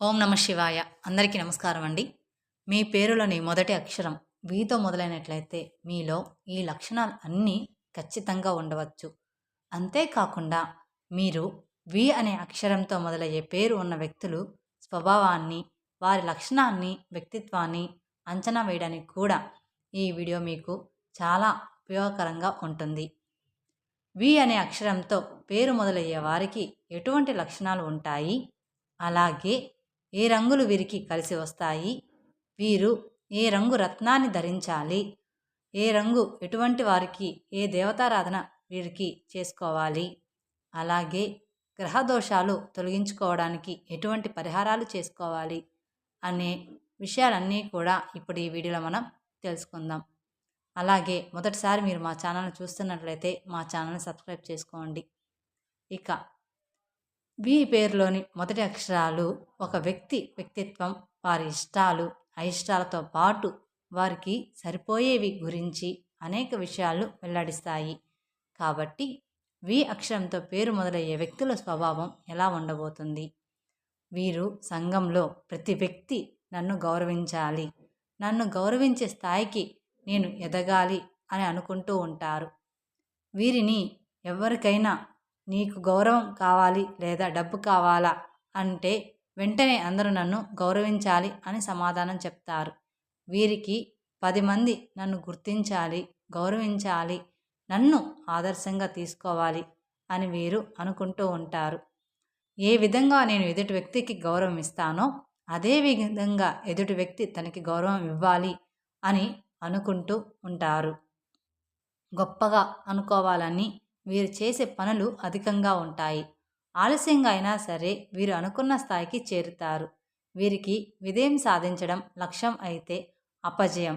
ఓం నమ శివాయ. అందరికీ నమస్కారం అండి. మీ పేరులోని మొదటి అక్షరం వీతో మొదలైనట్లయితే మీలో ఈ లక్షణాలు అన్నీ ఖచ్చితంగా ఉండవచ్చు. అంతేకాకుండా మీరు వి అనే అక్షరంతో మొదలయ్యే పేరు ఉన్న వ్యక్తులు స్వభావాన్ని వారి లక్షణాన్ని వ్యక్తిత్వాన్ని అంచనా వేయడానికి కూడా ఈ వీడియో మీకు చాలా ఉపయోగకరంగా ఉంటుంది. వి అనే అక్షరంతో పేరు మొదలయ్యే వారికి ఎటువంటి లక్షణాలు ఉంటాయి? అలాగే ఏ రంగులు వీరికి కలిసి వస్తాయి? వీరు ఏ రంగు రత్నాన్ని ధరించాలి? ఏ రంగు ఎటువంటి వారికి ఏ దేవతారాధన వీరికి చేసుకోవాలి? అలాగే గ్రహ దోషాలు తొలగించుకోవడానికి ఎటువంటి పరిహారాలు చేసుకోవాలి? అనే విషయాలన్నీ కూడా ఇప్పుడు ఈ వీడియోలో మనం తెలుసుకుందాం. అలాగే మొదటిసారి మీరు మా ఛానల్ని చూస్తున్నట్లయితే మా ఛానల్ని సబ్స్క్రైబ్ చేసుకోండి. ఇక వి పేరులోని మొదటి అక్షరాలు ఒక వ్యక్తి వ్యక్తిత్వం వారి ఇష్టాలు అయిష్టాలతో పాటు వారికి సరిపోయేవి గురించి అనేక విషయాలు వెల్లడిస్తాయి. కాబట్టి వి అక్షరంతో పేరు మొదలయ్యే వ్యక్తుల స్వభావం ఎలా ఉండబోతుంది? వీరు సంఘంలో ప్రతి వ్యక్తి నన్ను గౌరవించాలి నన్ను గౌరవించే స్థాయికి నేను ఎదగాలి అని అనుకుంటూ ఉంటారు. వీరిని ఎవరికైనా నీకు గౌరవం కావాలి లేదా డబ్బు కావాలా అంటే వెంటనే అందరూ నన్ను గౌరవించాలి అని సమాధానం చెప్తారు. వీరికి పది మంది నన్ను గుర్తించాలి గౌరవించాలి నన్ను ఆదర్శంగా తీసుకోవాలి అని వీరు అనుకుంటూ ఉంటారు. ఏ విధంగా నేను ఎదుటి వ్యక్తికి గౌరవం ఇస్తానో అదే విధంగా ఎదుటి వ్యక్తి తనకి గౌరవం ఇవ్వాలి అని అనుకుంటూ ఉంటారు. గొప్పగా అనుకోవాలని వీరు చేసే పనులు అధికంగా ఉంటాయి. ఆలస్యంగా అయినా సరే వీరు అనుకున్న స్థాయికి చేరుతారు. వీరికి విజయం సాధించడం లక్ష్యం అయితే అపజయం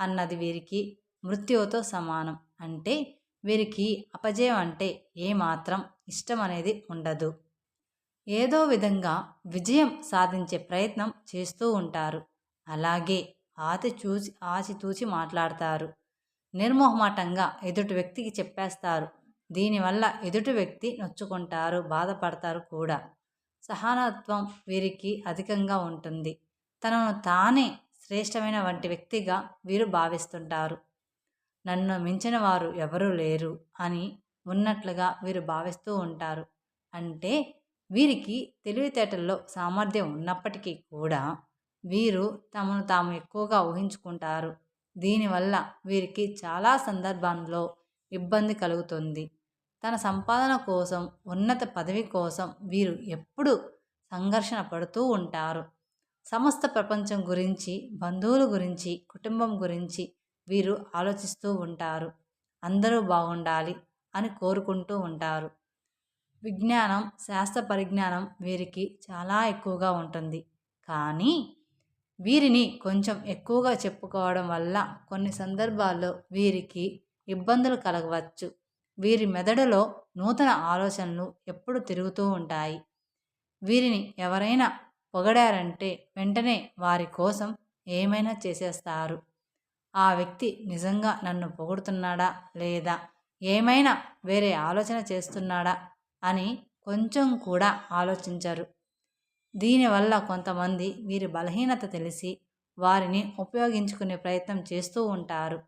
అన్నది వీరికి మృత్యువుతో సమానం. అంటే వీరికి అపజయం అంటే ఏమాత్రం ఇష్టం అనేది ఉండదు. ఏదో విధంగా విజయం సాధించే ప్రయత్నం చేస్తూ ఉంటారు. అలాగే ఆతి చూసి ఆచితూచి మాట్లాడతారు. నిర్మోహమాటంగా ఎదుటి వ్యక్తికి చెప్పేస్తారు. దీనివల్ల ఎదుటి వ్యక్తి నొచ్చుకుంటారు బాధపడతారు కూడా. సహనత్వం వీరికి అధికంగా ఉంటుంది. తనను తానే శ్రేష్టమైన వంటి వ్యక్తిగా వీరు భావిస్తుంటారు. నన్ను మించిన వారు ఎవరూ లేరు అని ఉన్నట్లుగా వీరు భావిస్తూ ఉంటారు. అంటే వీరికి తెలివితేటల్లో సామర్థ్యం ఉన్నప్పటికీ కూడా వీరు తమను తాము ఎక్కువగా ఊహించుకుంటారు. దీనివల్ల వీరికి చాలా సందర్భాల్లో ఇబ్బంది కలుగుతుంది. తన సంపాదన కోసం ఉన్నత పదవి కోసం వీరు ఎప్పుడు సంఘర్షణ పడుతూ ఉంటారు. సమస్త ప్రపంచం గురించి బంధువుల గురించి కుటుంబం గురించి వీరు ఆలోచిస్తూ ఉంటారు. అందరూ బాగుండాలి అని కోరుకుంటూ ఉంటారు. విజ్ఞానం శాస్త్ర పరిజ్ఞానం వీరికి చాలా ఎక్కువగా ఉంటుంది. కానీ వీరిని కొంచెం ఎక్కువగా చెప్పుకోవడం వల్ల కొన్ని సందర్భాల్లో వీరికి ఇబ్బందులు కలగవచ్చు. వీరి మెదడులో నూతన ఆలోచనలు ఎప్పుడు తిరుగుతూ ఉంటాయి. వీరిని ఎవరైనా పొగడారంటే వెంటనే వారి కోసం ఏమైనా చేసేస్తారు. ఆ వ్యక్తి నిజంగా నన్ను పొగుడుతున్నాడా లేదా? ఏమైనా వేరే ఆలోచన చేస్తున్నాడా? అని కొంచెం కూడా ఆలోచించరు. దీనివల్ల కొంతమంది వీరి బలహీనత తెలిసి వారిని ఉపయోగించుకునే ప్రయత్నం చేస్తూ ఉంటారు.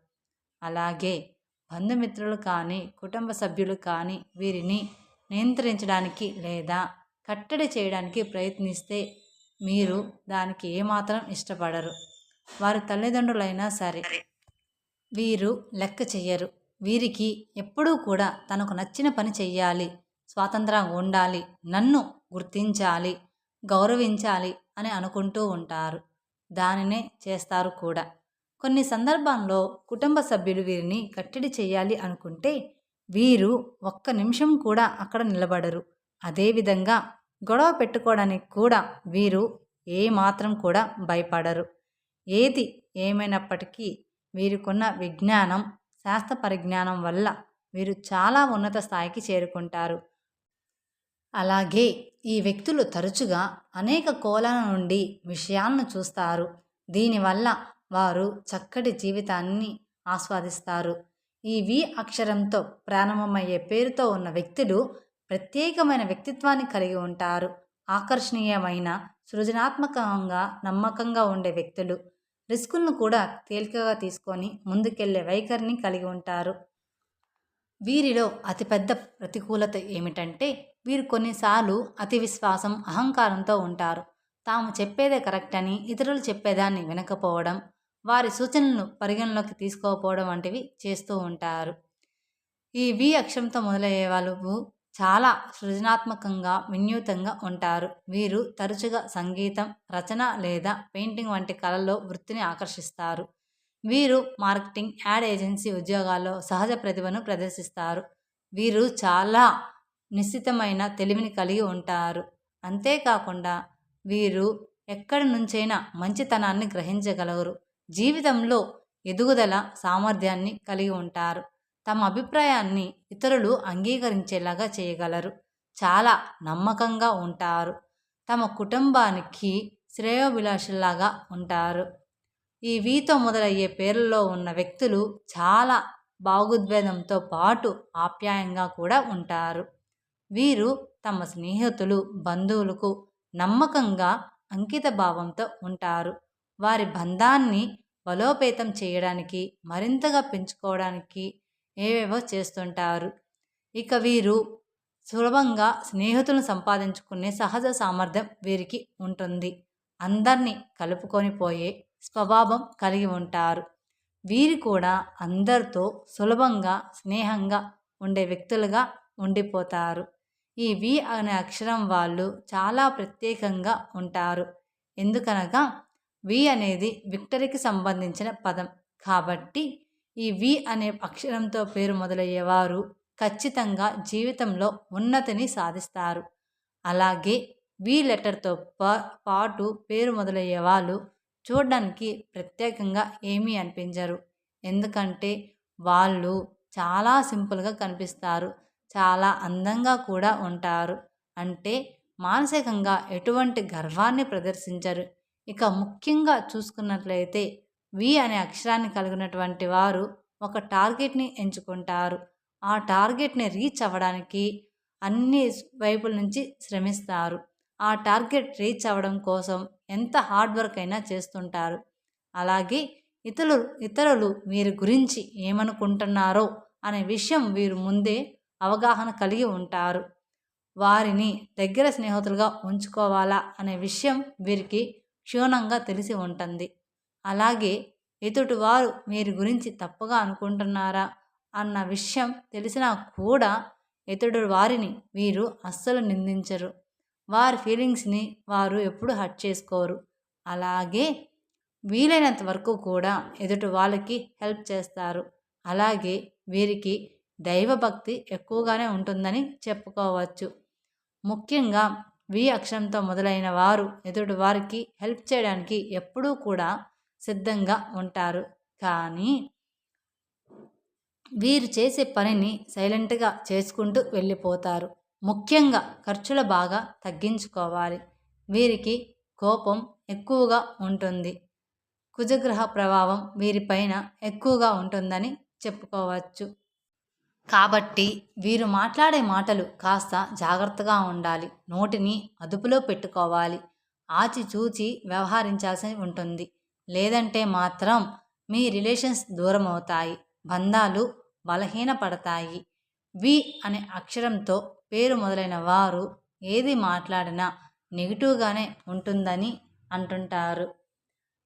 అలాగే బంధుమిత్రులు కానీ కుటుంబ సభ్యులు కానీ వీరిని నియంత్రించడానికి లేదా కట్టడి చేయడానికి ప్రయత్నిస్తే మీరు దానికి ఏమాత్రం ఇష్టపడరు. వారి తల్లిదండ్రులైనా సరే. వీరు లెక్క చెయ్యరు. వీరికి ఎప్పుడూ కూడా తనకు నచ్చిన పని చెయ్యాలి స్వాతంత్రం ఉండాలి నన్ను గుర్తించాలి గౌరవించాలి అని అనుకుంటూ ఉంటారు. దానినే చేస్తారు కూడా. కొన్ని సందర్భాల్లో కుటుంబ సభ్యులు వీరిని కట్టడి చేయాలి అనుకుంటే వీరు ఒక్క నిమిషం కూడా అక్కడ నిలబడరు. అదేవిధంగా గొడవ పెట్టుకోవడానికి కూడా వీరు ఏమాత్రం కూడా భయపడరు. ఏది ఏమైనప్పటికీ వీరికున్న విజ్ఞానం శాస్త్ర పరిజ్ఞానం వల్ల వీరు చాలా ఉన్నత స్థాయికి చేరుకుంటారు. అలాగే ఈ వ్యక్తులు తరచుగా అనేక కోలాల నుండి విషయాలను చూస్తారు. దీనివల్ల వారు చక్కటి జీవితాన్ని ఆస్వాదిస్తారు. ఈ వి అక్షరంతో ప్రారంభమయ్యే పేరుతో ఉన్న వ్యక్తులు ప్రత్యేకమైన వ్యక్తిత్వాన్ని కలిగి ఉంటారు. ఆకర్షణీయమైన సృజనాత్మకంగా నమ్మకంగా ఉండే వ్యక్తులు రిస్కులను కూడా తేలికగా తీసుకొని ముందుకెళ్ళే వైఖరిని కలిగి ఉంటారు. వీరిలో అతిపెద్ద ప్రతికూలత ఏమిటంటే వీరు కొన్నిసార్లు అతి విశ్వాసం అహంకారంతో ఉంటారు. తాము చెప్పేదే కరెక్ట్ అని ఇతరులు చెప్పేదాన్ని వినకపోవడం వారి సూచనలను పరిగణలోకి తీసుకోకపోవడం వంటివి చేస్తూ ఉంటారు. ఈ వి అక్షరంతో మొదలయ్యే వాళ్ళు చాలా సృజనాత్మకంగా వినూతంగా ఉంటారు. వీరు తరచుగా సంగీతం రచన లేదా పెయింటింగ్ వంటి కళల్లో వృత్తిని ఆకర్షిస్తారు. వీరు మార్కెటింగ్ యాడ్ ఏజెన్సీ ఉద్యోగాల్లో సహజ ప్రతిభను ప్రదర్శిస్తారు. వీరు చాలా నిశ్చితమైన తెలివిని కలిగి ఉంటారు. అంతేకాకుండా వీరు ఎక్కడి నుంచైనా మంచితనాన్ని గ్రహించగలరు. జీవితంలో ఎదుగుదల సామర్థ్యాన్ని కలిగి ఉంటారు. తమ అభిప్రాయాన్ని ఇతరులు అంగీకరించేలాగా చేయగలరు. చాలా నమ్మకంగా ఉంటారు. తమ కుటుంబానికి శ్రేయోభిలాషుల్లాగా ఉంటారు. ఈ వీతో మొదలయ్యే పేర్లలో ఉన్న వ్యక్తులు చాలా భావోద్వేదంతో పాటు ఆప్యాయంగా కూడా ఉంటారు. వీరు తమ స్నేహితులు బంధువులకు నమ్మకంగా అంకిత భావంతో ఉంటారు. వారి బంధాన్ని బలోపేతం చేయడానికి మరింతగా పెంచుకోవడానికి ఏవేవో చేస్తుంటారు. ఇక వీరు సులభంగా స్నేహితులను సంపాదించుకునే సహజ సామర్థ్యం వీరికి ఉంటుంది. అందరినీ కలుపుకొని పోయే స్వభావం కలిగి ఉంటారు. వీరు కూడా అందరితో సులభంగా స్నేహంగా ఉండే వ్యక్తులుగా ఉండిపోతారు. ఈ వి అనే అక్షరం వాళ్ళు చాలా ప్రత్యేకంగా ఉంటారు. ఎందుకనగా వి అనేది విక్టరీకి సంబంధించిన పదం. కాబట్టి ఈ వి అనే అక్షరంతో పేరు మొదలయ్యేవారు ఖచ్చితంగా జీవితంలో ఉన్నతిని సాధిస్తారు. అలాగే వి లెటర్తో పాటు పేరు మొదలయ్యే వాళ్ళు చూడడానికి ప్రత్యేకంగా ఏమీ అనిపించరు. ఎందుకంటే వాళ్ళు చాలా సింపుల్గా కనిపిస్తారు. చాలా అందంగా కూడా ఉంటారు. అంటే మానసికంగా ఎటువంటి గర్వాన్ని ప్రదర్శించరు. ఇక ముఖ్యంగా చూసుకున్నట్లయితే వి అనే అక్షరాన్ని కలిగినటువంటి వారు ఒక టార్గెట్ని ఎంచుకుంటారు. ఆ టార్గెట్ని రీచ్ అవ్వడానికి అన్ని వైపుల నుంచి శ్రమిస్తారు. ఆ టార్గెట్ రీచ్ అవ్వడం కోసం ఎంత హార్డ్ వర్క్ అయినా చేస్తుంటారు. అలాగే ఇతరులు ఇతరులు వీరి గురించి ఏమనుకుంటున్నారో అనే విషయం వీరు ముందే అవగాహన కలిగి ఉంటారు. వారిని దగ్గర స్నేహితులుగా ఉంచుకోవాలా అనే విషయం వీరికి క్షుణ్ణంగా తెలిసి ఉంటుంది. అలాగే ఎదుటి వారు గురించి తప్పుగా అనుకుంటున్నారా అన్న విషయం తెలిసినా కూడా ఎదుటి వారిని వీరు అస్సలు నిందించరు. వారి ఫీలింగ్స్ని వారు ఎప్పుడు హర్ట్ చేసుకోరు. అలాగే వీలైనంత వరకు కూడా ఎదుటి వాళ్ళకి హెల్ప్ చేస్తారు. అలాగే వీరికి దైవభక్తి ఎక్కువగానే ఉంటుందని చెప్పుకోవచ్చు. ముఖ్యంగా వి అక్షరంతో మొదలైన వారు ఎదుటి వారికి హెల్ప్ చేయడానికి ఎప్పుడూ కూడా సిద్ధంగా ఉంటారు. కానీ వీరు చేసే పనిని సైలెంట్గా చేసుకుంటూ వెళ్ళిపోతారు. ముఖ్యంగా ఖర్చులు బాగా తగ్గించుకోవాలి. వీరికి కోపం ఎక్కువగా ఉంటుంది. కుజగ్రహ ప్రభావం వీరిపైన ఎక్కువగా ఉంటుందని చెప్పుకోవచ్చు. కాబట్టి వీరు మాట్లాడే మాటలు కాస్త జాగ్రత్తగా ఉండాలి. నోటిని అదుపులో పెట్టుకోవాలి. ఆచి చూచి వ్యవహరించాల్సి ఉంటుంది. లేదంటే మాత్రం మీ రిలేషన్స్ దూరం అవుతాయి బంధాలు బలహీనపడతాయి. వి అనే అక్షరంతో పేరు మొదలైన వారు ఏది మాట్లాడినా నెగిటివ్గానే ఉంటుందని అంటుంటారు.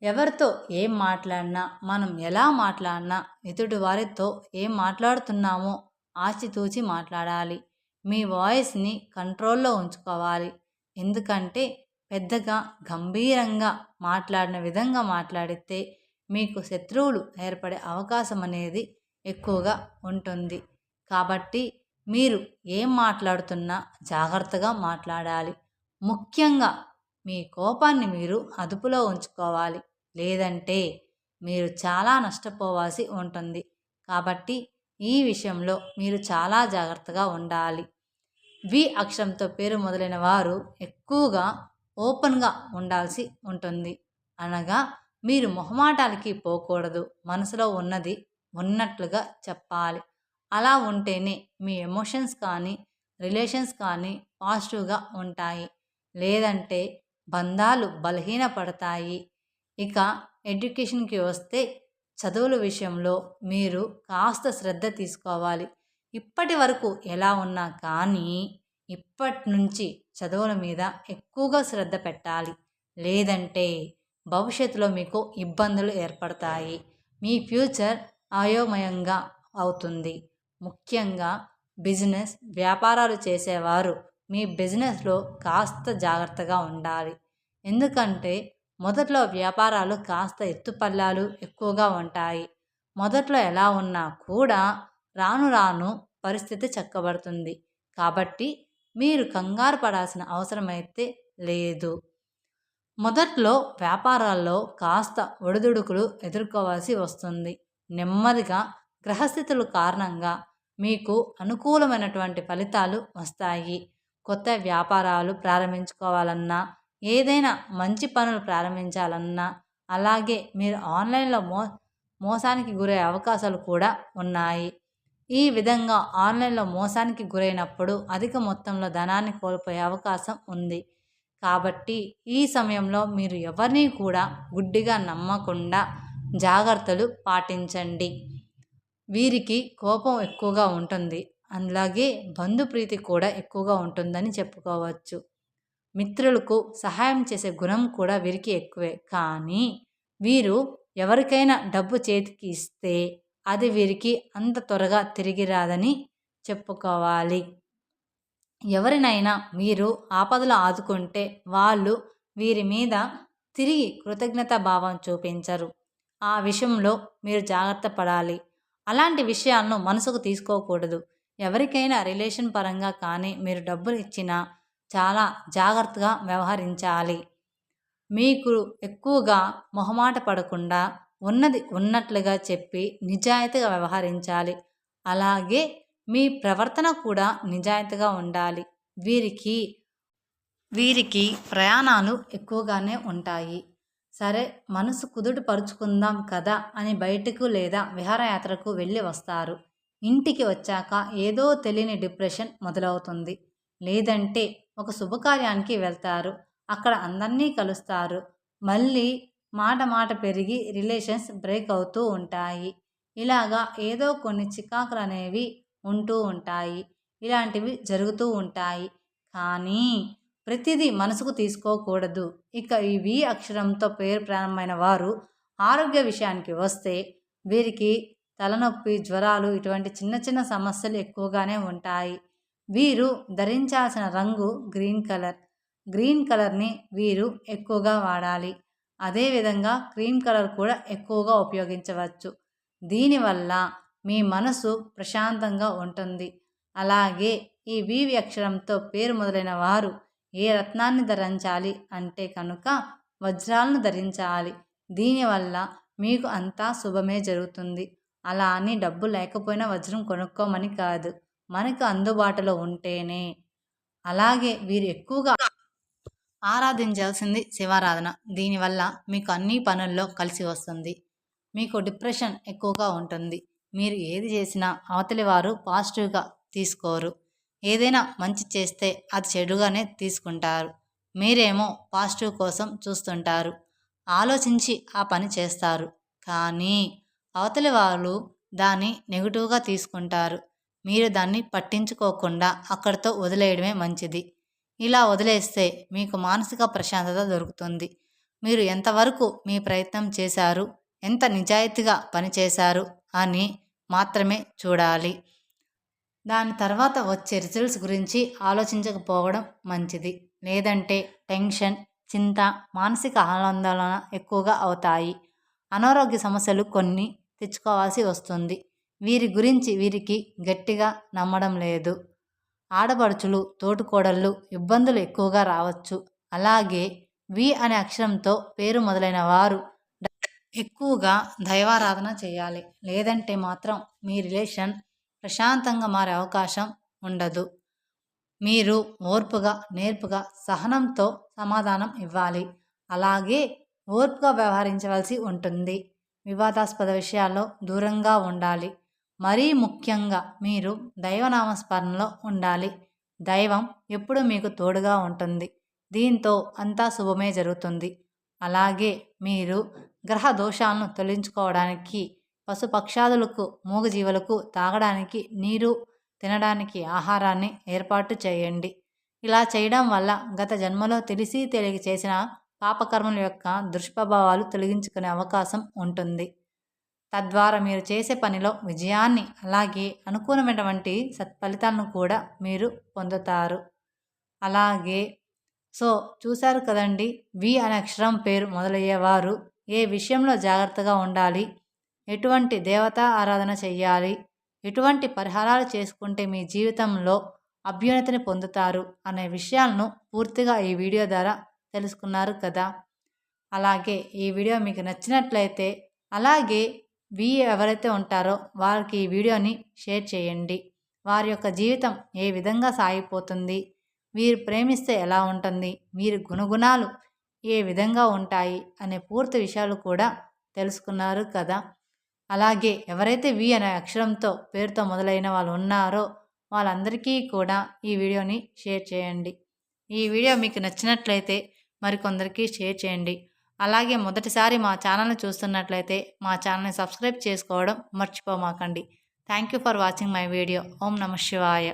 ఎవరితో ఏం మాట్లాడినా మనం ఎలా మాట్లాడినా ఎదుటి వారితో ఏం మాట్లాడుతున్నామో ఆచితూచి మాట్లాడాలి. మీ వాయిస్ని కంట్రోల్లో ఉంచుకోవాలి. ఎందుకంటే పెద్దగా గంభీరంగా మాట్లాడిన విధంగా మాట్లాడితే మీకు శత్రువులు ఏర్పడే అవకాశం అనేది ఎక్కువగా ఉంటుంది. కాబట్టి మీరు ఏం మాట్లాడుతున్నా జాగ్రత్తగా మాట్లాడాలి. ముఖ్యంగా మీ కోపాన్ని మీరు అదుపులో ఉంచుకోవాలి. లేదంటే మీరు చాలా నష్టపోవాల్సి ఉంటుంది. కాబట్టి ఈ విషయంలో మీరు చాలా జాగ్రత్తగా ఉండాలి. వి అక్షరంతో పేరు మొదలైన వారు ఎక్కువగా ఓపెన్గా ఉండాల్సి ఉంటుంది. అనగా మీరు మొహమాటాలకి పోకూడదు. మనసులో ఉన్నది ఉన్నట్లుగా చెప్పాలి. అలా ఉంటేనే మీ ఎమోషన్స్ కానీ రిలేషన్స్ కానీ పాజిటివ్గా ఉంటాయి. లేదంటే బంధాలు బలహీనపడతాయి. ఇక ఎడ్యుకేషన్కి వస్తే చదువుల విషయంలో మీరు కాస్త శ్రద్ధ తీసుకోవాలి. ఇప్పటి వరకు ఎలా ఉన్నా కానీ ఇప్పటి నుంచి చదువుల మీద ఎక్కువగా శ్రద్ధ పెట్టాలి. లేదంటే భవిష్యత్తులో మీకు ఇబ్బందులు ఏర్పడతాయి. మీ ఫ్యూచర్ అయోమయంగా అవుతుంది. ముఖ్యంగా బిజినెస్ వ్యాపారాలు చేసేవారు మీ బిజినెస్లో కాస్త జాగ్రత్తగా ఉండాలి. ఎందుకంటే మొదట్లో వ్యాపారాలు కాస్త ఎత్తుపల్లాలు ఎక్కువగా ఉంటాయి. మొదట్లో ఎలా ఉన్నా కూడా రాను రాను పరిస్థితి చక్కబడుతుంది. కాబట్టి మీరు కంగారు పడాల్సిన అవసరమైతే లేదు. మొదట్లో వ్యాపారాల్లో కాస్త ఒడిదుడుకులు ఎదుర్కోవాల్సి వస్తుంది. నెమ్మదిగా గ్రహస్థితుల కారణంగా మీకు అనుకూలమైనటువంటి ఫలితాలు వస్తాయి. కొత్త వ్యాపారాలు ప్రారంభించుకోవాలన్నా ఏదైనా మంచి పనులు ప్రారంభించాలన్నా అలాగే మీరు ఆన్లైన్లో మో మోసానికి గురయ్యే అవకాశాలు కూడా ఉన్నాయి. ఈ విధంగా ఆన్లైన్లో మోసానికి గురైనప్పుడు అధిక మొత్తంలో ధనాన్ని కోల్పోయే అవకాశం ఉంది. కాబట్టి ఈ సమయంలో మీరు ఎవరిని కూడా గుడ్డిగా నమ్మకుండా జాగ్రత్తలు పాటించండి. వీరికి కోపం ఎక్కువగా ఉంటుంది. అలాగే బంధుప్రీతి కూడా ఎక్కువగా ఉంటుందని చెప్పుకోవచ్చు. మిత్రులకు సహాయం చేసే గుణం కూడా వీరికి ఎక్కువే. కానీ వీరు ఎవరికైనా డబ్బు చేతికి ఇస్తే అది వీరికి అంత త్వరగా తిరిగి రాదని చెప్పుకోవాలి. ఎవరినైనా మీరు ఆపదలు ఆదుకుంటే వాళ్ళు వీరి మీద తిరిగి కృతజ్ఞత భావం చూపించరు. ఆ విషయంలో మీరు జాగ్రత్త పడాలి. అలాంటి విషయాలను మనసుకు తీసుకోకూడదు. ఎవరికైనా రిలేషన్ పరంగా కానీ మీరు డబ్బులు ఇచ్చినా చాలా జాగ్రత్తగా వ్యవహరించాలి. మీకు ఎక్కువగా మొహమాట పడకుండా ఉన్నది ఉన్నట్లుగా చెప్పి నిజాయితీగా వ్యవహరించాలి. అలాగే మీ ప్రవర్తన కూడా నిజాయితీగా ఉండాలి. వీరికి వీరికి ప్రయాణాలు ఎక్కువగానే ఉంటాయి. సరే మనసు కుదుట పరుచుకుందాం కదా అని బయటకు లేదా విహారయాత్రకు వెళ్ళి వస్తారు. ఇంటికి వచ్చాక ఏదో తెలియని డిప్రెషన్ మొదలవుతుంది. లేదంటే ఒక శుభకార్యానికి వెళ్తారు. అక్కడ అందరినీ కలుస్తారు. మళ్ళీ మాట మాట పెరిగి రిలేషన్స్ బ్రేక్ అవుతూ ఉంటాయి. ఇలాగా ఏదో కొన్ని చికాకులు అనేవి ఉంటూ ఉంటాయి. ఇలాంటివి జరుగుతూ ఉంటాయి. కానీ ప్రతిదీ మనసుకు తీసుకోకూడదు. ఇక ఈ వి అక్షరంతో పేరు ప్రారంభమైన వారు ఆరోగ్య విషయానికి వస్తే వీరికి తలనొప్పి జ్వరాలు ఇటువంటి చిన్న చిన్న సమస్యలు ఎక్కువగానే ఉంటాయి. వీరు ధరించాల్సిన రంగు గ్రీన్ కలర్. గ్రీన్ కలర్ని వీరు ఎక్కువగా వాడాలి. అదేవిధంగా క్రీమ్ కలర్ కూడా ఎక్కువగా ఉపయోగించవచ్చు. దీనివల్ల మీ మనసు ప్రశాంతంగా ఉంటుంది. అలాగే ఈ వివి అక్షరంతో పేరు మొదలైన వారు ఏ రత్నాన్ని ధరించాలి అంటే కనుక వజ్రాలను ధరించాలి. దీనివల్ల మీకు అంతా శుభమే జరుగుతుంది. అలా అని డబ్బు లేకపోయినా వజ్రం కొనుక్కోమని కాదు. మనకు అందుబాటులో ఉంటేనే. అలాగే వీరు ఎక్కువగా ఆరాధించాల్సింది శివారాధన. దీనివల్ల మీకు అన్ని పనుల్లో కలిసి వస్తుంది. మీకు డిప్రెషన్ ఎక్కువగా ఉంటుంది. మీరు ఏది చేసినా అవతలి వారు పాజిటివ్గా తీసుకోరు. ఏదైనా మంచి చేస్తే అది చెడుగానే తీసుకుంటారు. మీరేమో పాజిటివ్ కోసం చూస్తుంటారు. ఆలోచించి ఆ పని చేస్తారు. కానీ అవతలి వాళ్ళు దాన్ని నెగిటివ్గా తీసుకుంటారు. మీరు దాన్ని పట్టించుకోకుండా అక్కడితో వదిలేయడమే మంచిది. ఇలా వదిలేస్తే మీకు మానసిక ప్రశాంతత దొరుకుతుంది. మీరు ఎంతవరకు మీ ప్రయత్నం చేశారు ఎంత నిజాయితీగా పనిచేశారు అని మాత్రమే చూడాలి. దాని తర్వాత వచ్చే రిజల్ట్స్ గురించి ఆలోచించకపోవడం మంచిది. లేదంటే టెన్షన్ చింత మానసిక ఆందోళన ఎక్కువగా అవుతాయి. అనారోగ్య సమస్యలు కొన్ని తెచ్చుకోవాల్సి వస్తుంది. వీరి గురించి వీరికి గట్టిగా నమ్మడం లేదు. ఆడపడుచులు తోటుకోడళ్ళు ఇబ్బందులు ఎక్కువగా రావచ్చు. అలాగే వి అనే అక్షరంతో పేరు మొదలైన వారు ఎక్కువగా దైవారాధన చేయాలి. లేదంటే మాత్రం మీ రిలేషన్ ప్రశాంతంగా మారే అవకాశం ఉండదు. మీరు ఓర్పుగా నేర్పుగా సహనంతో సమాధానం ఇవ్వాలి. అలాగే ఓర్పుగా వ్యవహరించవలసి ఉంటుంది. వివాదాస్పద విషయాల్లో దూరంగా ఉండాలి. మరీ ముఖ్యంగా మీరు దైవనామస్మరణలో ఉండాలి. దైవం ఎప్పుడు మీకు తోడుగా ఉంటుంది. దీంతో అంతా శుభమే జరుగుతుంది. అలాగే మీరు గ్రహ దోషాలను తొలగించుకోవడానికి పశుపక్షాదులకు మూగజీవులకు తాగడానికి నీరు తినడానికి ఆహారాన్ని ఏర్పాటు చేయండి. ఇలా చేయడం వల్ల గత జన్మలో తెలిసి తెలియ చేసిన పాపకర్మల యొక్క దుష్ప్రభావాలు తొలగించుకునే అవకాశం ఉంటుంది. తద్వారా మీరు చేసే పనిలో విజయాన్ని అలాగే అనుకూలమైనటువంటి సత్ఫలితాలను కూడా మీరు పొందుతారు. అలాగే సో చూశారు కదండి వి అనే అక్షరం పేరు మొదలయ్యేవారు. ఏ విషయంలో జాగ్రత్తగా ఉండాలి? ఎటువంటి దేవతా ఆరాధన చెయ్యాలి? ఎటువంటి పరిహారాలు చేసుకుంటే మీ జీవితంలో అభ్యున్నతిని పొందుతారు? అనే విషయాలను పూర్తిగా ఈ వీడియో ద్వారా తెలుసుకున్నారు కదా. అలాగే ఈ వీడియో మీకు నచ్చినట్లయితే అలాగే వి ఎవరైతే ఉంటారో వారికి ఈ వీడియోని షేర్ చేయండి. వారి యొక్క జీవితం ఏ విధంగా సాగిపోతుంది? వీరు ప్రేమిస్తే ఎలా ఉంటుంది? వీరి గుణగుణాలు ఏ విధంగా ఉంటాయి? అనే పూర్తి విషయాలు కూడా తెలుసుకున్నారు కదా. అలాగే ఎవరైతే వి అనే అక్షరంతో పేరుతో మొదలైన వాళ్ళు ఉన్నారో వాళ్ళందరికీ కూడా ఈ వీడియోని షేర్ చేయండి. ఈ వీడియో మీకు నచ్చినట్లయితే మరికొందరికి షేర్ చేయండి. అలాగే మొదటిసారి మా ఛానల్ని చూస్తున్నట్లయితే మా ఛానల్ని సబ్స్క్రైబ్ చేసుకోవడం మర్చిపోమాకండి. Thank you for watching my video. ఓం నమ శివాయ.